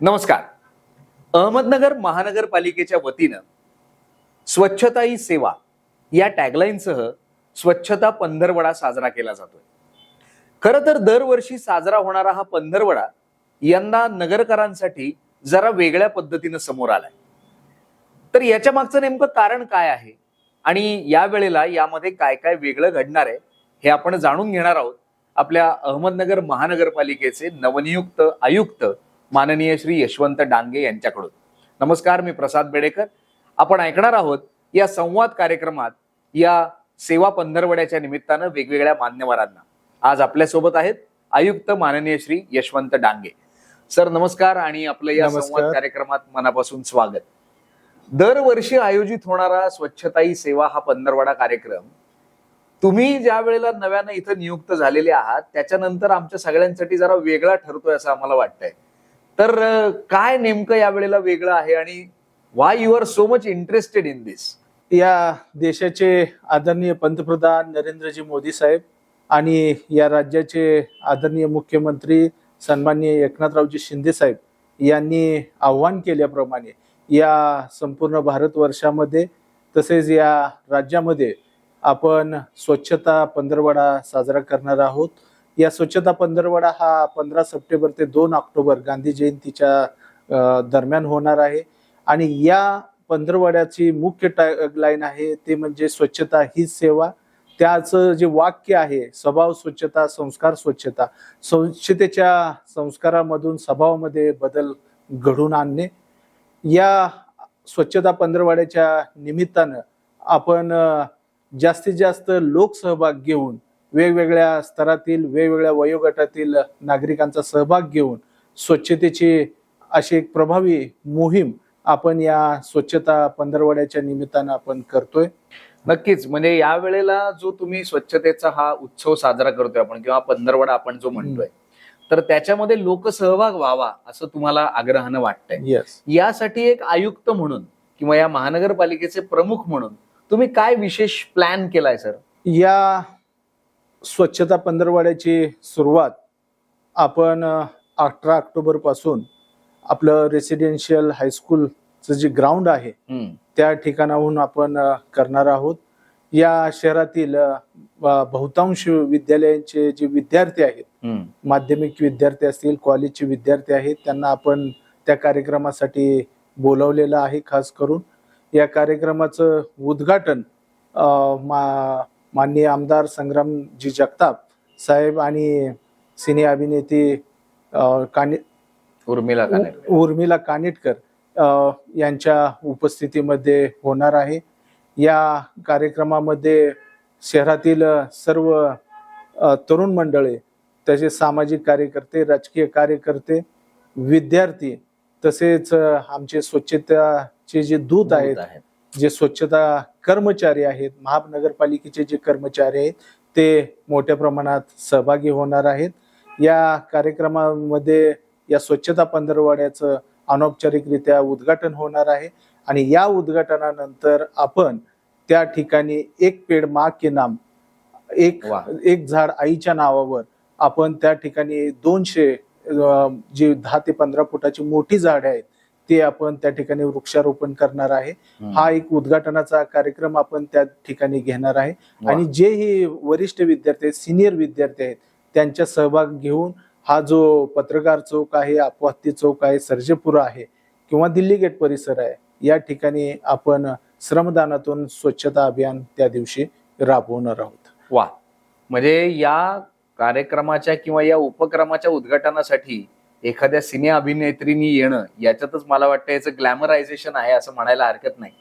नमस्कार. अहमदनगर महानगरपालिकेच्या वतीनं स्वच्छता ही सेवा या टॅगलाईनसह स्वच्छता पंधरवडा साजरा केला जातोय. खरं तर दरवर्षी साजरा होणारा हा पंधरवडा यंदा नगरकरांसाठी जरा वेगळ्या पद्धतीनं समोर आलाय. तर याच्या मागचं नेमकं कारण काय आहे आणि या वेळेला यामध्ये काय काय वेगळं घडणार आहे हे आपण जाणून घेणार आहोत. आपल्या अहमदनगर महानगरपालिकेचे नवनियुक्त आयुक्त माननीय श्री यशवंत डांगे यांच्याकडून. नमस्कार मी प्रसाद बेडेकर. आपण ऐकणार आहोत या संवाद कार्यक्रमात या सेवा पंधरवड्याच्या निमित्तानं वेगवेगळ्या मान्यवरांना. आज आपल्यासोबत आहेत आयुक्त माननीय श्री यशवंत डांगे. सर नमस्कार आणि आपलं या. संवाद कार्यक्रमात मनापासून स्वागत. दरवर्षी आयोजित होणारा स्वच्छता ही सेवा हा पंधरवडा कार्यक्रम तुम्ही ज्या वेळेला नव्यानं इथं नियुक्त झालेले आहात त्याच्यानंतर आमच्या सगळ्यांसाठी जरा वेगळा ठरतोय असं आम्हाला वाटतंय. तर काय नेमकं या वेळेला वेगळं आहे आणि why you are so much interested in this या देशाचे आदरणीय पंतप्रधान नरेंद्रजी मोदी साहेब आणि या राज्याचे आदरणीय मुख्यमंत्री सन्माननीय एकनाथरावजी शिंदे साहेब यांनी आव्हान केल्याप्रमाणे या संपूर्ण भारतवर्षामध्ये तसेच या राज्यामध्ये आपण स्वच्छता पंधरवडा साजरा करणार आहोत. या स्वच्छता पंधरवडा हा पंधरा सप्टेंबर ते दोन ऑक्टोबर गांधी जयंतीच्या दरम्यान होणार आहे. आणि या पंधरवड्याची मुख्य लाईन आहे ते म्हणजे स्वच्छता हीच सेवा. त्याचं जे वाक्य आहे स्वभाव स्वच्छता संस्कार स्वच्छता स्वच्छतेच्या संस्कारामधून स्वभावामध्ये बदल घडून आणणे. या स्वच्छता पंधरवड्याच्या निमित्तानं आपण जास्तीत जास्त लोकसहभाग घेऊन वेगवेगळ्या स्तरातील वेगवेगळ्या वयोगटातील नागरिकांचा सहभाग घेऊन स्वच्छतेची अशी एक प्रभावी मोहीम आपण या स्वच्छता पंधरवड्याच्या निमित्तानं आपण करतोय. नक्कीच. म्हणजे या वेळेला जो तुम्ही स्वच्छतेचा हा उत्सव साजरा करतोय आपण किंवा पंधरवडा आपण जो म्हणतोय तर त्याच्यामध्ये लोकसहभाग व्हावा असं तुम्हाला आग्रहानं वाटतंय. येस यासाठी एक आयुक्त म्हणून किंवा या महानगरपालिकेचे प्रमुख म्हणून तुम्ही काय विशेष प्लॅन केलाय सर या स्वच्छता पंधरवड्याची सुरुवात आपण अठरा ऑक्टोबरपासून आपलं रेसिडेन्शियल हायस्कूलचं जे ग्राउंड आहे त्या ठिकाणाहून आपण करणार आहोत. या शहरातील बहुतांश विद्यालयांचे जे विद्यार्थी आहेत माध्यमिक विद्यार्थी असतील कॉलेजचे विद्यार्थी आहेत त्यांना आपण त्या कार्यक्रमासाठी बोलवलेलं आहे खास करून. या कार्यक्रमाचं उद्घाटन मा माननीय आमदार संग्रामजी जगताप साहेब आणि सिने अभिनेत्री काने उर्मिला काने उ- उर्मिला कानिटकर यांच्या उपस्थितीमध्ये होणार आहे. या कार्यक्रमामध्ये शहरातील सर्व तरुण मंडळी तसेच सामाजिक कार्यकर्ते राजकीय कार्यकर्ते विद्यार्थी तसेच आमचे स्वच्छताचे जे दूत आहेत. जे स्वच्छता कर्मचारी आहेत महानगरपालिकेचे जे कर्मचारी आहेत ते मोठ्या प्रमाणात सहभागी होणार आहेत या कार्यक्रमामध्ये या स्वच्छता पंधरवड्याचं अनौपचारिकरित्या उद्घाटन होणार आहे आणि या उद्घाटनानंतर आपण त्या ठिकाणी एक पेड मा के नाम एक. एक झाड आईच्या नावावर आपण त्या ठिकाणी दोनशे जी दहा ते पंधरा फुटाची मोठी झाडे आहेत ते आपण त्या ठिकाणी वृक्षारोपण करणार आहे. हा एक उद्घाटनाचा कार्यक्रम आपण त्या ठिकाणी घेणार आहे. आणि जेही वरिष्ठ विद्यार्थी आहेत सिनियर विद्यार्थी आहेत त्यांचा सहभाग घेऊन हा जो पत्रकार चौक आहे अपवाती चौक आहे सर्जेपुरा आहे किंवा दिल्ली गेट परिसर आहे या ठिकाणी आपण श्रमदानातून स्वच्छता अभियान त्या दिवशी राबवणार आहोत. वा. म्हणजे या कार्यक्रमाच्या किंवा या उपक्रमाच्या उद्घाटनासाठी एखाद्या सिने अभिनेत्रीनी येणं याच्यातच मला वाटतं याचं ग्लॅमरायझेशन आहे असं म्हणायला हरकत नाही.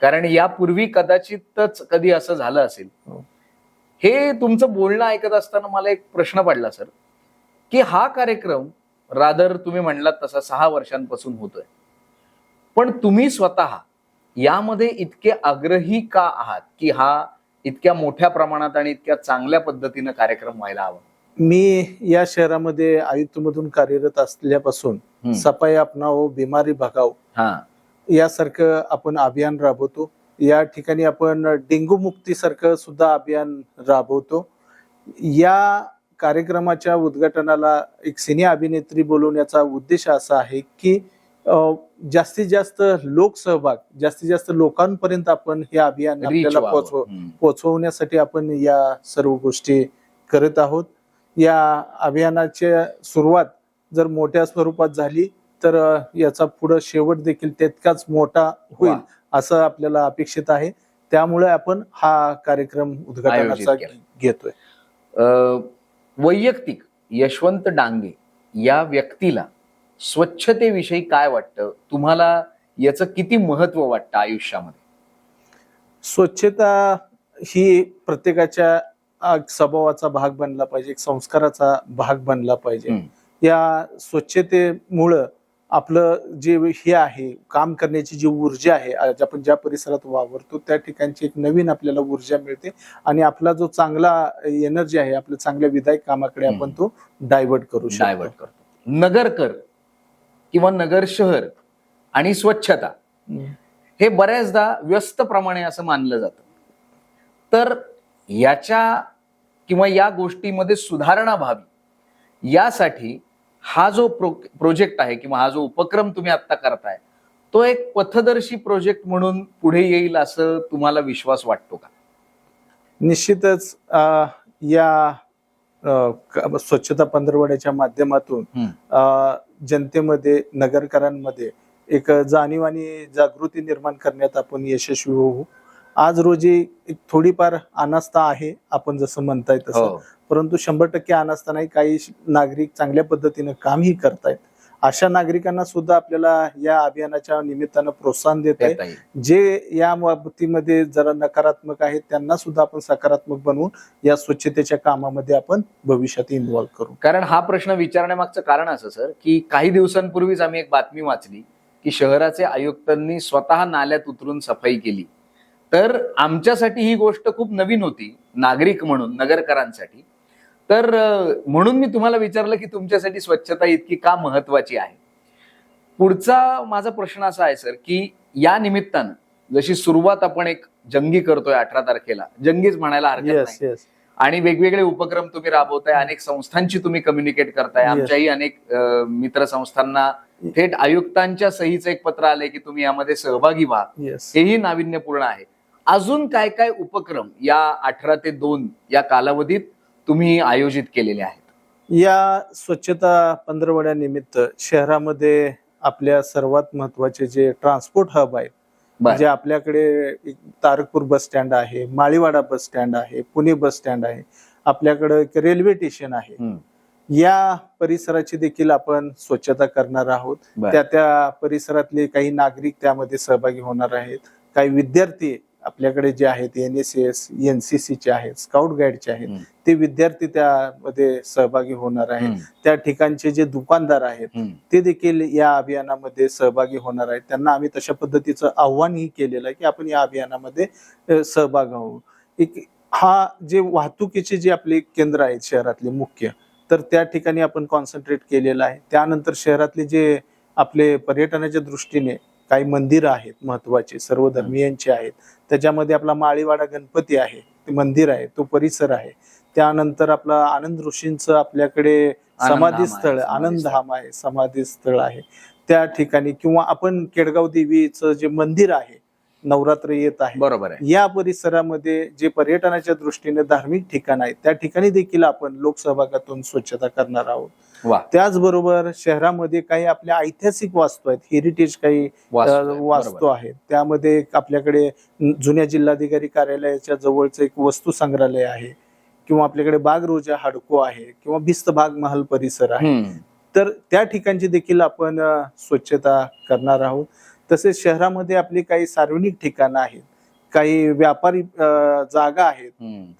कारण यापूर्वी कदाचितच कधी असं झालं असेल. हो. हे तुमचं बोलणं ऐकत असताना मला एक प्रश्न पडला सर. की हा कार्यक्रम रादर तुम्ही म्हणलात तसा सहा वर्षांपासून होतोय. पण तुम्ही स्वतः यामध्ये इतके आग्रही का आहात की हा इतक्या मोठ्या प्रमाणात आणि इतक्या चांगल्या पद्धतीनं कार्यक्रम व्हायला हवा? मी या शहरामध्ये आयुक्तमधून कार्यरत असल्यापासून. सफाई अपनाव बिमारी भगाव यासारखं आपण अभियान राबवतो या ठिकाणी आपण डेंगू मुक्तीसारखं सुद्धा अभियान राबवतो या कार्यक्रमाच्या उद्घाटनाला एक सिने अभिनेत्री बोलवण्याचा उद्देश असा आहे की जास्तीत जास्त लोकसहभाग जास्तीत जास्त लोकांपर्यंत आपण हे अभियान आपल्याला. पोहोचव. पोहोचवण्यासाठी आपण या सर्व गोष्टी करत आहोत या अभियानाच्या सुरुवात जर मोठ्या स्वरूपात झाली तर याचा पुढे शेवट देखील तितकाच मोठा होईल. असं आपल्याला अपेक्षित आहे त्यामुळे आपण हा कार्यक्रम उद्घाटनाचा. घेतोय वैयक्तिक यशवंत डांगे या व्यक्तीला स्वच्छतेविषयी काय वाटतं तुम्हाला याचं किती महत्त्व वाटतं आयुष्यामध्ये स्वच्छता ही प्रत्येकाच्या स्वभावाचा भाग बनला पाहिजे एक संस्काराचा भाग बनला पाहिजे. या स्वच्छतेमुळं आपलं जे हे आहे काम करण्याची जी ऊर्जा आहे आज आपण ज्या परिसरात वावरतो त्या ठिकाणची एक नवीन आपल्याला ऊर्जा मिळते आणि आपला जो चांगला एनर्जी आहे आपल्या चांगल्या विधायक कामाकडे आपण तो डायव्हर्ट करू डायव्हर्ट शकतो करतो नगरकर किंवा नगर शहर आणि स्वच्छता. हे बऱ्याचदा व्यस्तप्रमाणे असं मानलं जातं. तर याच्या किंवा या गोष्टीमध्ये सुधारणा व्हावी. यासाठी हा जो प्रो प्रोजेक्ट आहे किंवा हा जो उपक्रम तुम्ही आता करताय तो एक पथदर्शी प्रोजेक्ट म्हणून पुढे येईल असं तुम्हाला विश्वास वाटतो का? निश्चितच या स्वच्छता पंधरवड्याच्या माध्यमातून जनतेमध्ये नगरकरांमध्ये एक जाणीव आणि जागृती निर्माण करण्यात आपण यशस्वी होऊ. आज रोजी एक थोडीफार अनास्था आहे आपण जसं म्हणताय तसं. हो. परंतु शंभर टक्के अनास्था नाही काही नागरिक चांगल्या पद्धतीनं कामही करतायत. अशा नागरिकांना सुद्धा आपल्याला या अभियानाच्या निमित्तानं प्रोत्साहन देत आहे. जे या बाबतीमध्ये जरा नकारात्मक आहेत त्यांना सुद्धा आपण सकारात्मक बनवून या स्वच्छतेच्या कामामध्ये आपण भविष्यात इन्व्हॉल्व्ह करू. कारण हा प्रश्न विचारण्यामागचं कारण असं सर की काही दिवसांपूर्वीच आम्ही एक बातमी वाचली की शहराचे आयुक्तांनी स्वतः नाल्यात उतरून सफाई केली. तर आमच्यासाठी ही गोष्ट खूप नवीन होती नागरिक म्हणून नगरकरांसाठी. तर म्हणून मी तुम्हाला विचारलं की तुमच्यासाठी स्वच्छता इतकी का महत्वाची आहे? पुढचा माझा प्रश्न असा आहे सर की या निमित्तानं जशी सुरुवात आपण एक जंगी करतोय अठरा तारखेला जंगीच म्हणायला हरकत नाही. येस येस आणि वेगवेगळे उपक्रम तुम्ही राबवताय अनेक संस्थांची तुम्ही कम्युनिकेट करताय Yes. आमच्याही अनेक मित्र संस्थांना थेट आयुक्तांच्या सहीचं एक पत्र आलंय की तुम्ही यामध्ये सहभागी व्हा. येस हेही नाविन्यपूर्ण आहे. अजून काय काय उपक्रम या अठरा ते दोन या कालावधीत तुम्ही आयोजित केलेले आहेत या स्वच्छता पंधरवड्यानिमित्त शहरामध्ये आपल्या सर्वात महत्त्वाचे जे ट्रान्सपोर्ट हब आहे म्हणजे आपल्याकडे तारकपूर बस स्टँड आहे माळीवाडा बस स्टँड आहे पुणे बस स्टँड आहे आपल्याकडे एक रेल्वे स्टेशन आहे. या परिसराची देखील आपण स्वच्छता करणार आहोत. त्या त्या परिसरातले काही नागरिक त्यामध्ये सहभागी होणार आहेत काही विद्यार्थी आपल्याकडे जे आहेत N S S N C चे आहेत स्काउट गाईडचे आहेत. ते विद्यार्थी त्यामध्ये सहभागी होणार आहेत. त्या ठिकाणचे जे दुकानदार आहेत. ते देखील या अभियानामध्ये सहभागी होणार आहेत त्यांना आम्ही तशा पद्धतीचं आव्हानही केलेलं आहे की आपण या अभियानामध्ये सहभाग होऊ एक हा जे वाहतुकीचे जे आपले केंद्र आहेत शहरातले मुख्य तर त्या ठिकाणी आपण कॉन्सन्ट्रेट केलेलं आहे त्यानंतर शहरातले जे आपले पर्यटनाच्या दृष्टीने काही मंदिरं आहेत महत्त्वाचे सर्व धर्मीयांचे आहेत. त्याच्यामध्ये आपला माळीवाडा गणपती आहे ते मंदिर आहे तो परिसर आहे. त्यानंतर आपला आनंद ऋषींचं आपल्याकडे समाधी स्थळ समाधी आनंदधाम आहे समाधी स्थळ आहे. त्या ठिकाणी किंवा आपण केडगाव देवीचं जे मंदिर आहे नवरात्र येत आहे बरोबर आहे. या परिसरामध्ये जे पर्यटनाच्या दृष्टीने धार्मिक ठिकाण आहेत त्या ठिकाणी देखील आपण लोकसहभागातून स्वच्छता करणार आहोत. त्याचबरोबर शहरामध्ये काही आपल्या ऐतिहासिक वास्तू आहेत हेरिटेज काही वास्तू. आहेत त्यामध्ये आपल्याकडे जुन्या जिल्हाधिकारी कार्यालयाच्या जवळचं एक वस्तू संग्रहालय आहे किंवा आपल्याकडे बाग रोजा हाडको आहे किंवा भिस्त बाग महल परिसर आहे. तर त्या ठिकाणची देखील आपण स्वच्छता करणार आहोत तसेच शहरामध्ये आपली काही सार्वजनिक ठिकाणं आहेत काही व्यापारी जागा आहेत.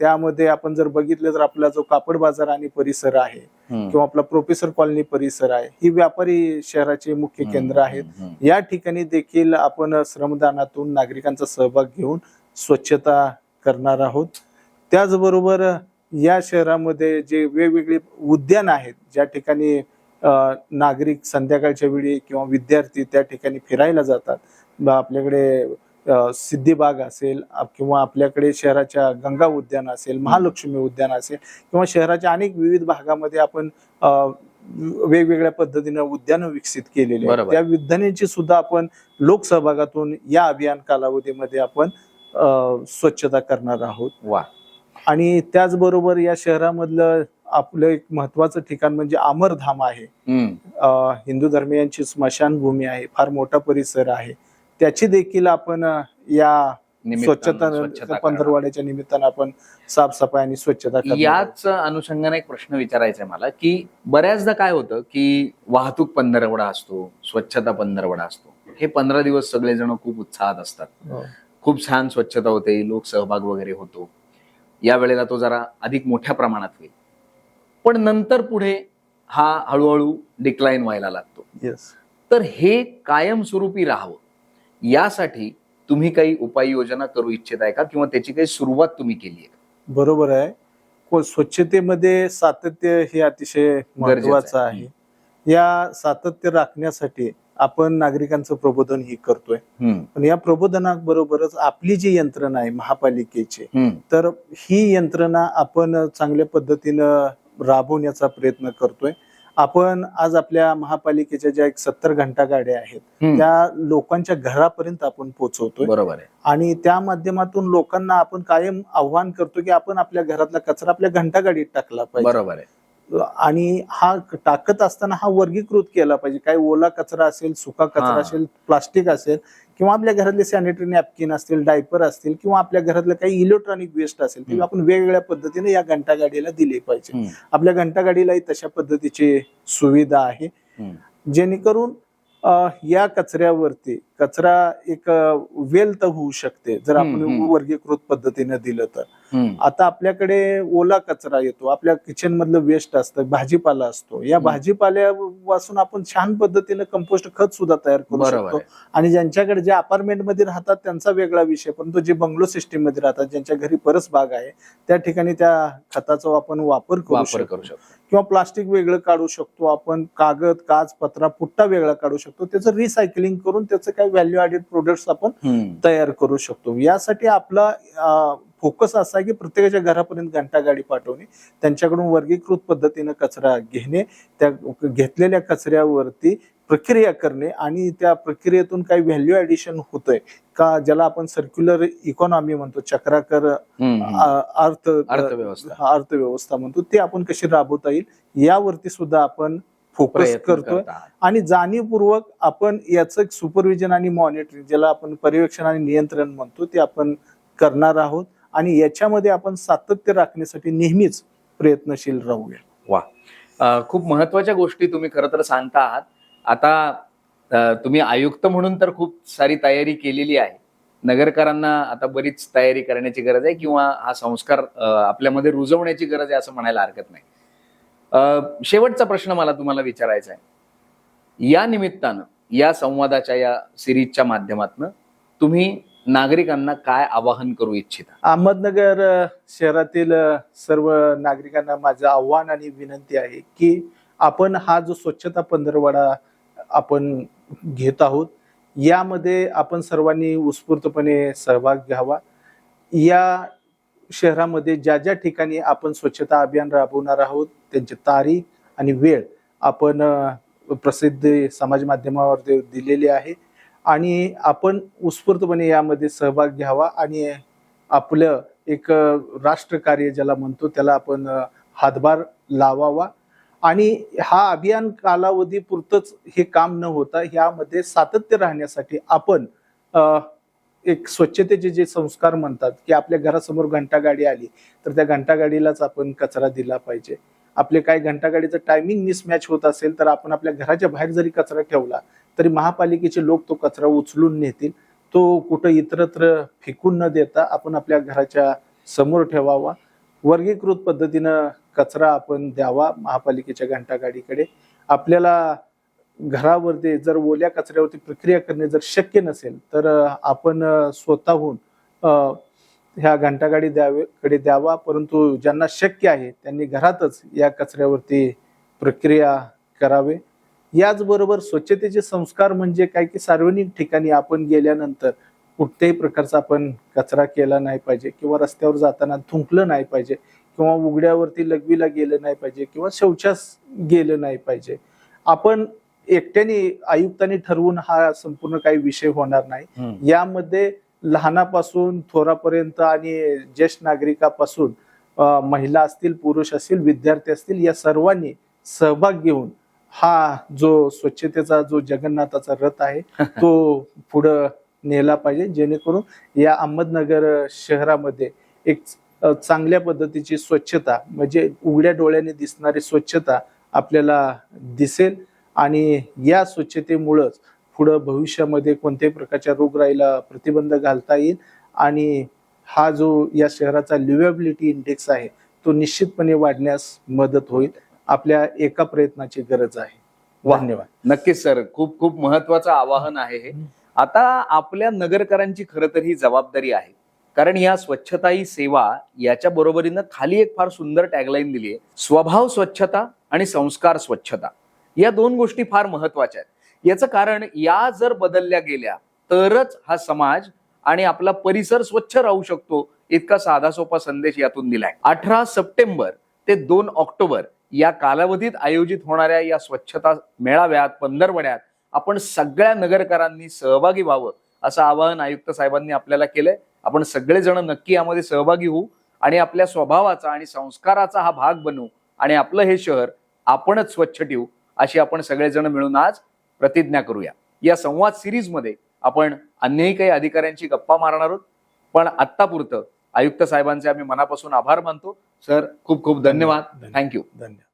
त्यामध्ये आपण जर बघितलं तर आपला जो कापड बाजार आणि परिसर आहे. किंवा आपला प्रोफेसर कॉलनी परिसर आहे ही व्यापारी शहराचे मुख्य केंद्र आहेत. या ठिकाणी देखील आपण श्रमदानातून नागरिकांचा सहभाग घेऊन स्वच्छता करणार आहोत. त्याचबरोबर या शहरामध्ये जे वेगवेगळे उद्यान आहेत ज्या ठिकाणी नागरिक संध्याकाळच्या वेळी किंवा विद्यार्थी त्या ठिकाणी फिरायला जातात. आपल्याकडे सिद्धिबाग असेल किंवा आपल्याकडे शहराच्या गंगा उद्यान असेल महालक्ष्मी उद्यान असेल किंवा शहराच्या अनेक विविध भागामध्ये आपण वेगवेगळ्या पद्धतीनं उद्यानं विकसित केलेली आहेत. त्या उद्यानांची सुद्धा आपण लोकसहभागातून या अभियान कालावधीमध्ये आपण स्वच्छता करणार आहोत. वा. आणि त्याचबरोबर या शहरामधलं आपलं एक महत्वाचं ठिकाण म्हणजे अमरधाम आहे. हिंदू धर्मियांची स्मशानभूमी आहे फार मोठा परिसर आहे. त्याची देखील आपण या स्वच्छता. पंधरवाड्याच्या निमित्तानं आपण साफसफाई आणि स्वच्छता. याच अनुषंगाने एक प्रश्न विचारायचा आहे मला की बऱ्याचदा काय होतं की वाहतूक पंधरवडा असतो स्वच्छता पंधरवडा असतो हे पंधरा दिवस सगळेजण खूप उत्साहात असतात हो. खूप छान स्वच्छता होते लोक सहभाग वगैरे होतो या वेळेला तो जरा अधिक मोठ्या प्रमाणात होईल पण नंतर पुढे हा हळूहळू डिक्लाईन व्हायला लागतो Yes. तर हे कायमस्वरूपी राहावं यासाठी तुम्ही काही उपाययोजना करू इच्छित आहे का? किंवा त्याची काही सुरुवात तुम्ही केली आहे बरोबर आहे. स्वच्छतेमध्ये सातत्य हे अतिशय महत्वाचं आहे. या सातत्य राखण्यासाठी आपण नागरिकांचं प्रबोधन ही करतोय. पण या प्रबोधनाबरोबरच आपली जी यंत्रणा आहे महापालिकेची तर ही यंत्रणा आपण चांगल्या पद्धतीनं राबवण्याचा प्रयत्न करतोय. आपण आज आपल्या महापालिकेच्या ज्या एक सत्तर घंटा गाड्या आहेत. त्या लोकांच्या घरापर्यंत आपण पोहोचवतोय. बरोबर आहे. आणि त्या माध्यमातून लोकांना आपण कायम आव्हान करतो की आपण आपल्या घरातला कचरा आपल्या घंटा गाडीत टाकला पाहिजे. बरोबर आहे. आणि हा टाकत असताना हा वर्गीकृत केला पाहिजे काही ओला कचरा असेल सुका कचरा. असेल प्लास्टिक असेल किंवा आपल्या घरातले सॅनिटरी नॅपकिन असतील डायपर असतील किंवा आपल्या घरातलं काही इलेक्ट्रॉनिक वेस्ट असेल ते. आपण वेगवेगळ्या पद्धतीने या घंटा गाडीला दिले पाहिजे आपल्या घंटा गाडीलाही तशा पद्धतीची सुविधा आहे. जेणेकरून या कचऱ्यावरती कचरा एक वेल्थ होऊ शकते. जर आपण. वर्गीकृत पद्धतीने दिलं तर. आता आपल्याकडे ओला कचरा येतो. आपल्या किचन मधलं वेस्ट असतं भाजीपाला असतो. या. भाजीपाल्यापासून आपण छान पद्धतीने कंपोस्ट खत सुद्धा तयार करू शकतो. आणि ज्यांच्याकडे जे अपार्टमेंटमध्ये राहतात त्यांचा वेगळा विषय. परंतु जे बंगलो सिस्टीममध्ये राहतात ज्यांच्या घरी परस बाग आहे त्या ठिकाणी त्या खताचा आपण वापर करू शकतो. किंवा प्लास्टिक वेगळं काढू शकतो आपण. कागद काच पत्रा पुट्टा वेगळा काढू शकतो. त्याचं रिसायकलिंग करून त्याचं काही व्हॅल्यू ऍडेड प्रोडक्ट्स आपण. तयार करू शकतो. यासाठी आपला फोकस असा आहे की प्रत्येकाच्या घरापर्यंत घंटा गाडी पाठवणे त्यांच्याकडून वर्गीकृत पद्धतीनं कचरा घेणे त्या घेतलेल्या कचऱ्यावरती प्रक्रिया करणे आणि त्या प्रक्रियेतून काही व्हॅल्यू ऍडिशन होतंय का ज्याला आपण सर्क्युलर इकॉनॉमी म्हणतो चक्राकर अर्थ अर्थव्यवस्था. अर्थव्यवस्था म्हणतो ते आपण कशी राबवता येईल यावरती सुद्धा आपण फोकस करतोय. आणि जाणीवपूर्वक आपण याचं सुपरविजन आणि मॉनिटरिंग ज्याला आपण पर्यवेक्षण आणि नियंत्रण म्हणतो ते आपण करणार आहोत. आणि याच्यामध्ये आपण सातत्य राखण्यासाठी नेहमीच प्रयत्नशील राहूया. वा. खूप महत्त्वाच्या गोष्टी तुम्ही खरं तर सांगता आहात आता तुम्ही आयुक्त म्हणून तर खूप सारी तयारी केलेली आहे. नगरकरांना आता बरीच तयारी करण्याची गरज आहे किंवा हा संस्कार आपल्यामध्ये रुजवण्याची गरज आहे असं म्हणायला हरकत नाही. शेवटचा प्रश्न मला तुम्हाला विचारायचा आहे. या निमित्तानं या संवादाच्या या सिरीजच्या माध्यमातून तुम्ही नागरिकांना काय आवाहन करू इच्छिता? अहमदनगर शहरातील सर्व नागरिकांना माझं आव्हान आणि विनंती आहे की आपण हा जो स्वच्छता पंधरवडा आपण घेत आहोत यामध्ये आपण सर्वांनी उत्स्फूर्तपणे सहभाग घ्यावा. या शहरामध्ये ज्या ज्या ठिकाणी आपण स्वच्छता अभियान राबवणार आहोत त्यांची तारीख आणि वेळ आपण प्रसिद्ध समाज माध्यमावर दिलेली आहे. आणि आपण उत्स्फूर्तपणे यामध्ये सहभाग घ्यावा आणि आपलं एक राष्ट्रकार्य ज्याला म्हणतो त्याला आपण हातभार लावावा. आणि हा अभियान कालावधी पुरतच हे काम न होता यामध्ये सातत्य राहण्यासाठी आपण एक स्वच्छतेचे जे संस्कार म्हणतात की आपल्या घरासमोर घंटागाडी आली तर त्या घंटागाडीलाच आपण कचरा दिला पाहिजे. आपले काही घंटागाडीचं टायमिंग मिसमॅच होत असेल तर आपण आपल्या घराच्या बाहेर जरी कचरा ठेवला तरी महापालिकेचे लोक तो कचरा उचलून नेतील. तो कुठं इतरत्र फेकून न देता आपण आपल्या घराच्या समोर ठेवावा. वर्गीकृत पद्धतीनं कचरा आपण द्यावा महापालिकेच्या घंटागाडीकडे. आपल्याला घरावरती जर ओल्या कचऱ्यावरती प्रक्रिया करणे जर शक्य नसेल तर आपण स्वतःहून ह्या घंटागाडी द्यावे कडे द्यावा. परंतु ज्यांना शक्य आहे त्यांनी घरातच या कचऱ्यावरती प्रक्रिया करावे. याचबरोबर स्वच्छतेचे संस्कार म्हणजे काय की सार्वजनिक ठिकाणी आपण गेल्यानंतर कुठल्याही प्रकारचा आपण कचरा केला नाही पाहिजे किंवा रस्त्यावर जाताना थुंकलं नाही पाहिजे किंवा उघड्यावरती लघवीला गेलं नाही पाहिजे किंवा शौचास गेलं नाही पाहिजे. आपण एकट्याने आयुक्तांनी ठरवून हा संपूर्ण काही विषय होणार नाही. यामध्ये लहानापासून थोरापर्यंत आणि ज्येष्ठ नागरिकापासून महिला असतील पुरुष असतील विद्यार्थी असतील या सर्वांनी सहभाग घेऊन हा जो स्वच्छतेचा जो जगन्नाथाचा रथ आहे तो पुढं नेला पाहिजे जेणेकरून या अहमदनगर शहरामध्ये एक चांगल्या पद्धतीची स्वच्छता म्हणजे उघड्या डोळ्याने दिसणारी स्वच्छता आपल्याला दिसेल. आणि या स्वच्छतेमुळंच पुढं भविष्यामध्ये कोणत्याही प्रकारच्या रोगराईला प्रतिबंध घालता येईल. आणि हा जो या शहराचा लिव्हेबिलिटी इंडेक्स आहे तो निश्चितपणे वाढण्यास मदत होईल. आपल्या एका प्रयत्नाची गरज आहे. धन्यवाद. नक्कीच सर. खूप खूप महत्वाचं आवाहन आहे हे. आता आपल्या नगरकरांची खरं तर ही जबाबदारी आहे. कारण या स्वच्छता ही सेवा याच्या बरोबरीनं खाली एक फार सुंदर टॅगलाईन दिली आहे स्वभाव स्वच्छता आणि संस्कार स्वच्छता. या दोन गोष्टी फार महत्त्वाच्या आहेत. याचं कारण या जर बदलल्या गेल्या तरच हा समाज आणि आपला परिसर स्वच्छ राहू शकतो इतका साधा सोपा संदेश यातून दिलाय. अठरा सप्टेंबर ते दोन ऑक्टोबर या कालावधीत आयोजित होणाऱ्या या स्वच्छता मेळाव्यात पंधरवड्यात आपण सगळ्या नगरकरांनी सहभागी व्हावं असं आवाहन आयुक्त साहेबांनी आपल्याला केलंय. आपण सगळेजण नक्की यामध्ये सहभागी होऊ आणि आपल्या स्वभावाचा आणि संस्काराचा हा भाग बनू आणि आपलं हे शहर आपणच स्वच्छ ठेवू. अशी आपण सगळेजण मिळून आज प्रतिज्ञा करूया. या संवाद सिरीजमध्ये आपण अन्यही काही अधिकाऱ्यांची गप्पा मारणार आहोत. पण आत्तापुरतं आयुक्त साहेबांचे आम्ही मनापासून आभार मानतो. सर खूप खूप धन्यवाद. धन्यवाद. थँक्यू धन्यवाद.